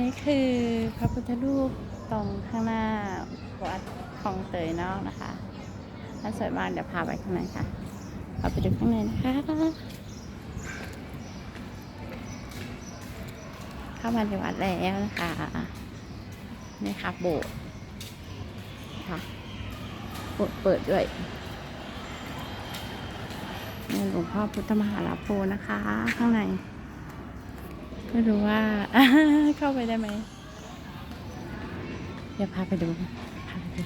นี่คือพระพุทธรูปตรงข้างหน้าวัดคลองเตยนอกนะคะท่าสวยมากเดี๋ยวพาไปข้างในค่ะพาไปดูข้างในนะคะเข้ามาในวัดแล้วนะคะนี่ค่ะโบสถ์ค่ะโบสถ์เปิดด้วยนี่หลวงพ่อพุทธมหาลาโภนะคะ ข้างใน ไม่รู้ว่าเข้าไปได้ไหมเดี๋ยวพาไปดูพาไปดู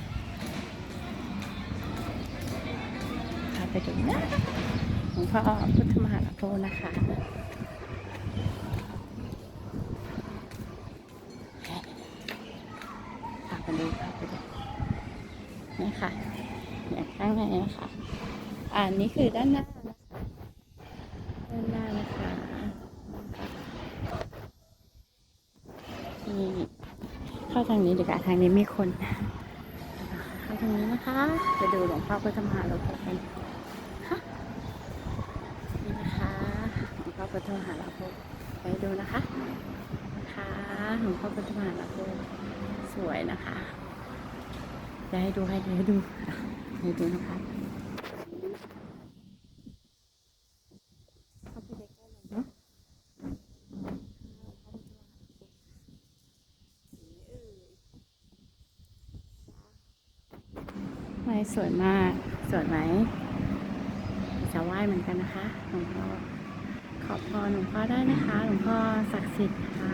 พาไปดูนะหลวงพ่อพุทธมหาโพนะคะพาไปดูพาไปดูนี่ค่ะเนี่ยข้างในนะคะอันนี้คือด้านหน้านะคะด้านหน้านะคะี่เข้าทางนี้ดีกว่าทางนี้มีคน เข้าทางนี้นะคะไปดูหลวงพ่อพุทธมหาโลกกันนี่นะคะหลวงพ่อพุทธมหาโลกไปดูนะคะนะคะหลวงพ่อพุทธมหาโลกสวยนะคะจะให้ดูให้ดูให้ดูให้ดูนะคะเข้าไปใกล้ๆหน่อยเนอะไม้ สวยมาก สวยไหม จะไหว้เหมือนกันนะคะ หลวงพ่อ ขอพรหลวงพ่อได้นะคะ หลวงพ่อศักดิ์สิทธิ์ค่ะ